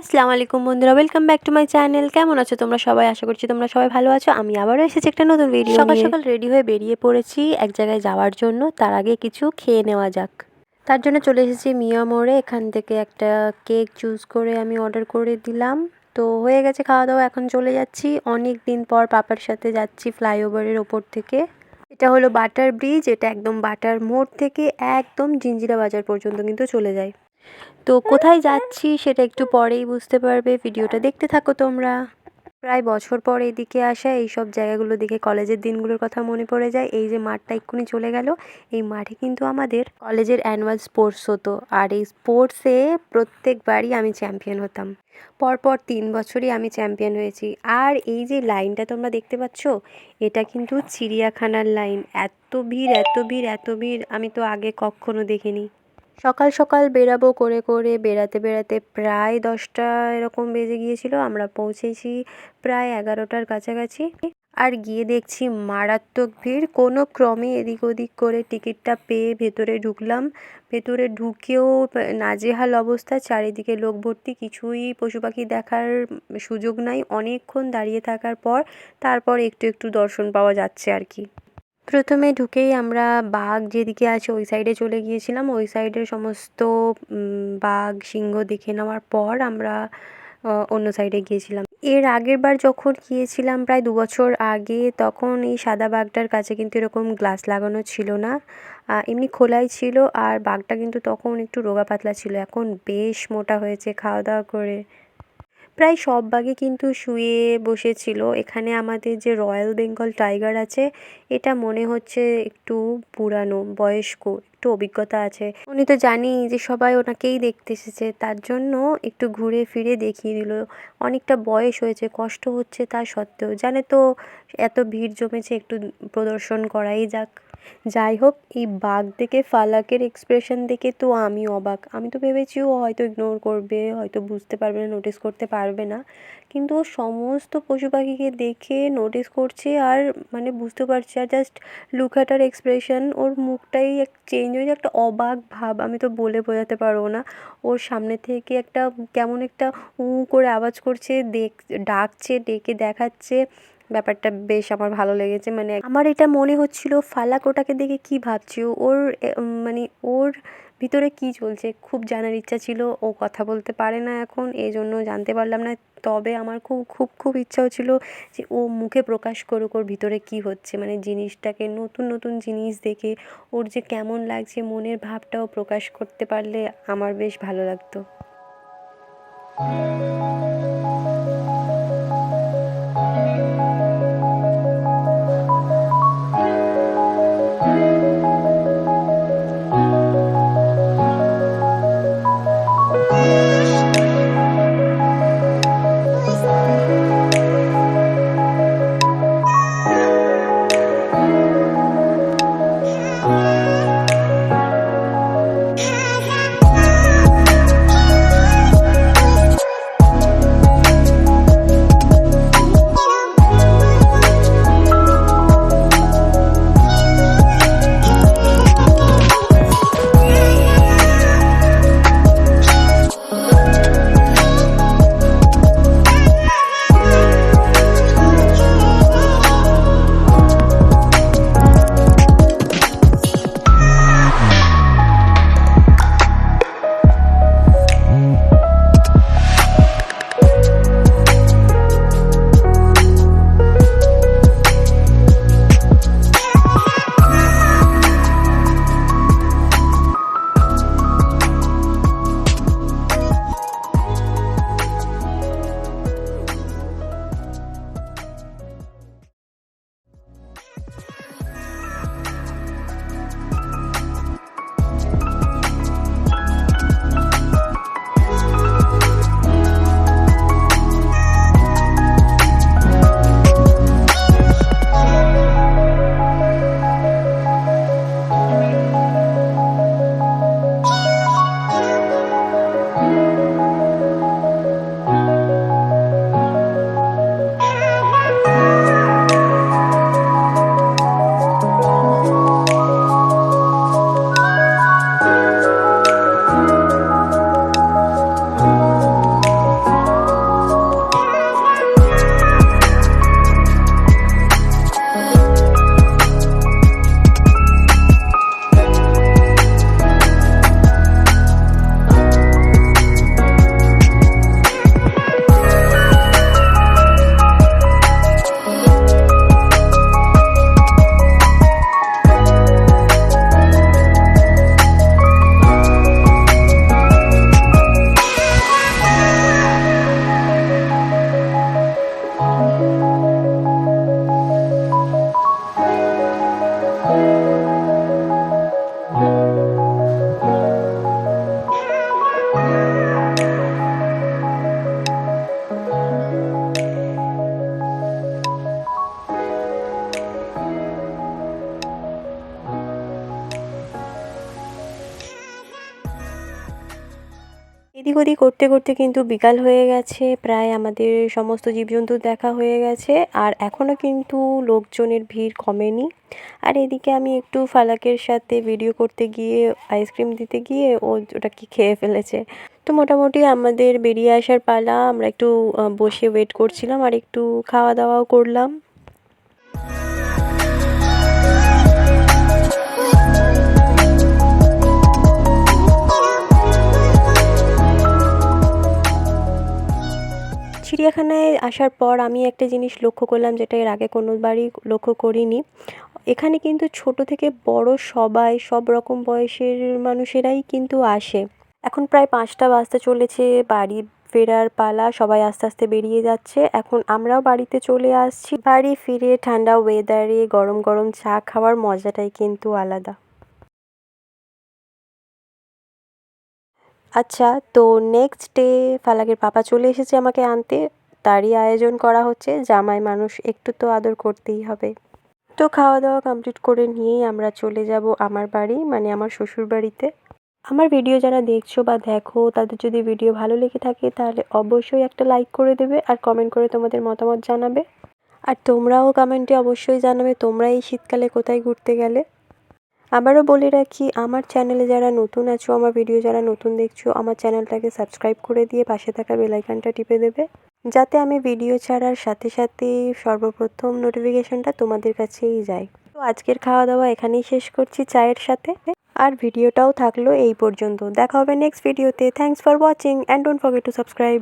আসসালামু আলাইকুম বন্ধুরা welcome back to my channel কেমন আছো তোমরা সবাই? আশা করছি তোমরা সবাই ভালো আছো। আমি আবারও এসেছি একটা নতুন ভিডিও সকাল সকাল রেডি হয়ে বেরিয়ে পড়েছি এক জায়গায় যাওয়ার জন্য। তার আগে কিছু খেয়ে নেওয়া যাক। তার জন্য চলে এসেছি মিয়া মোড়ে। এখান থেকে একটা কেক চুজ করে আমি অর্ডার করে দিলাম। তো হয়ে গেছে খাওয়া দাওয়া এখন চলে যাচ্ছি। অনেক দিন পর পাপার সাথে যাচ্ছি ফ্লাইওভারের ওপর থেকে। এটা হলো বাটার ব্রিজ। এটা একদম বাটার মোড় থেকে একদম জিঞ্জিরা বাজার পর্যন্ত কিন্তু চলে যায়। তো কোথায় যাচ্ছি সেটা একটু পরেই বুঝতে পারবে। ভিডিওটা দেখতে থাকো তোমরা। প্রায় বছর পর এদিকে আসা এই সব জায়গাগুলো দেখে কলেজের দিনগুলোর কথা মনে পড়ে যায়। এই যে মাঠটা এক্ষুনি চলে গেল। এই মাঠে কিন্তু আমাদের কলেজের অ্যানুয়াল স্পোর্টস হতো। আর এই স্পোর্টসে প্রত্যেকবারই আমি চ্যাম্পিয়ন হতাম। পরপর তিন বছরই আমি চ্যাম্পিয়ন হয়েছি। আর এই যে লাইনটা তোমরা দেখতে পাচ্ছ, এটা কিন্তু চিড়িয়াখানার লাইন এত ভিড় এত ভিড় এত ভিড় আমি তো আগে কখনো দেখিনি। সকাল সকাল বেরাবো করে করে বেড়াতে বেড়াতে প্রায় দশটা এরকম বেজে গিয়েছিল। আমরা পৌঁছেছি প্রায় এগারোটার কাছাকাছি। আর গিয়ে দেখছি মারাত্মক ভিড়। কোনো ক্রমে এদিক ওদিক করে টিকিটটা পেয়ে ভেতরে ঢুকলাম। ভেতরে ঢুকেও নাজেহাল অবস্থা। চারিদিকে লোক ভর্তি। কিছুই পশু পাখি দেখার সুযোগ নাই। অনেকক্ষণ দাঁড়িয়ে থাকার পর তারপর একটু একটু দর্শন পাওয়া যাচ্ছে আর কি। প্রথমে ঢুকেই আমরা বাঘ যেদিকে আছে ওই সাইডে চলে গিয়েছিলাম। ওই সাইডের সমস্ত বাঘ, সিংহ দেখে নেওয়ার পর আমরা অন্য সাইডে গিয়েছিলাম। এর আগের বার যখন গিয়েছিলাম প্রায় দু বছর আগে, তখন এই সাদা বাঘটার কাছে কিন্তু এরকম গ্লাস লাগানো ছিল না। এমনি খোলাই ছিল আর বাঘটা কিন্তু তখন একটু রোগা পাতলা ছিল। এখন বেশ মোটা হয়েছে খাওয়া দাওয়া করে। প্রায় সব বাঘই কিন্তু শুয়ে বসেছিল। এখানে আমাদের যে রয়্যাল বেঙ্গল টাইগার আছে, এটা মনে হচ্ছে একটু পুরানো, বয়স্ক, একটু অভিজ্ঞতা আছে। উনি তো জানি যে সবাই ওনাকেই দেখতে এসেছে, তার জন্য একটু ঘুরে ফিরে দেখিয়ে দিল। অনেকটা বয়স হয়েছে, কষ্ট হচ্ছে তা সত্ত্বেও। জানে তো, এত ভিড় জমেছে, একটু প্রদর্শন করাই যাক। যাই হোক, এই বাঘ দেখে, ফালাকের এক্সপ্রেশন দেখে তো আমি অবাক। আমি তো ভেবেছি ও হয়তো ইগনোর করবে, হয়তো বুঝতে পারবে না নোটিস করতে পারবে না। কিন্তু ও সমস্ত পশু পাখিকে দেখে নোটিস করছে আর মানে বুঝতে পারছে আর জাস্ট লুকাটার এক্সপ্রেশন ওর মুখটাই এক চেঞ্জ হয়েছে একটা অবাক ভাব। আমি তো বলে বোঝাতে পারব না। ওর সামনে থেকে একটা কেমন একটা উ করে আওয়াজ করছে, দেখ, ডাকছে, ডেকে দেখাচ্ছে। ব্যাপারটা বেশ আমার ভালো লেগেছে। মানে আমার এটা মনে হচ্ছিল, ফালাক ওটাকে দেখে কি ভাবছি? ওর মানে ওর ভিতরে কি চলছে? খুব জানার ইচ্ছা ছিল, ও কথা বলতে পারে না এখন এই জন্য জানতে পারলাম না। তবে আমার খুব খুব খুব ইচ্ছাও ছিল যে ও মুখে প্রকাশ করুক ওর ভিতরে কি হচ্ছে। মানে জিনিসটাকে, নতুন নতুন জিনিস দেখে ওর যে কেমন লাগছে, মনের ভাবটাও প্রকাশ করতে পারলে আমার বেশ ভালো লাগতো। বুদি করতে করতে কিন্তু বিকাল হয়ে গেছে, প্রায় আমাদের সমস্ত জীবজন্তু দেখা হয়ে গেছে, আর এখনও কিন্তু লোকজনের ভিড় কমেনি। আর এদিকে আমি একটু ফালাকের সাথে ভিডিও করতে গিয়ে আইসক্রিম দিতে গিয়ে ও ওটা কি খেয়ে ফেলেছে। তো মোটামুটি আমাদের বেরিয়ে আসার পালা, আমরা একটু বসে ওয়েট করছিলাম আর একটু খাওয়া দাওয়াও করলাম। চিড়িয়াখানায় আসার পর আমি একটা জিনিস লক্ষ্য করলাম যেটা এর আগে কোনোবারই লক্ষ্য করিনি। এখানে কিন্তু ছোট থেকে বড় সবাই, সব রকম বয়সের মানুষেরাই কিন্তু আসে। এখন প্রায় পাঁচটা বাজতে চলেছে, বাড়ি ফেরার পালা, সবাই আস্তে আস্তে বেরিয়ে যাচ্ছে। এখন আমরাও বাড়িতে চলে আসছি। বাড়ি ফিরে ঠান্ডা ওয়েদারে গরম গরম চা খাওয়ার মজাটাই কিন্তু আলাদা। আচ্ছা তো নেক্সট ডে ফালাকের পাপা চলে এসেছে আমাকে আনতে। তারই আয়োজন করা হচ্ছে, জামাই মানুষ একটু তো আদর করতেই হবে। তো খাওয়া দাওয়া কমপ্লিট করে নিয়েই আমরা চলে যাব আমার বাড়ি মানে আমার শ্বশুর বাড়িতে। আমার ভিডিও যারা দেখছ বা দেখো, তাদের যদি ভিডিও ভালো লেগে থাকে, তাহলে অবশ্যই একটা লাইক করে দেবে আর কমেন্ট করে তোমাদের মতামত জানাবে। আর তোমরাও কমেন্টে অবশ্যই জানাবে, তোমরা এই শীতকালে কোথায় ঘুরতে গেলে? আবারও বলে রাখি, আমার চ্যানেলে যারা নতুন আছো, আমার ভিডিও যারা নতুন দেখছ, আমার চ্যানেলটাকে সাবস্ক্রাইব করে দিয়ে পাশে থাকা বেলাইকানটা টিপে দেবে। যাতে আমি ভিডিও ছাড়ার সাথে সাথে সর্বপ্রথম নোটিফিকেশনটা তোমাদের কাছেই যায়। তো আজকের খাওয়া দাওয়া এখানেই শেষ করছি চায়ের সাথে। আর ভিডিওটাও থাকল এই পর্যন্ত। দেখা হবে নেক্সট ভিডিওতে thanks for watching and don't forget to subscribe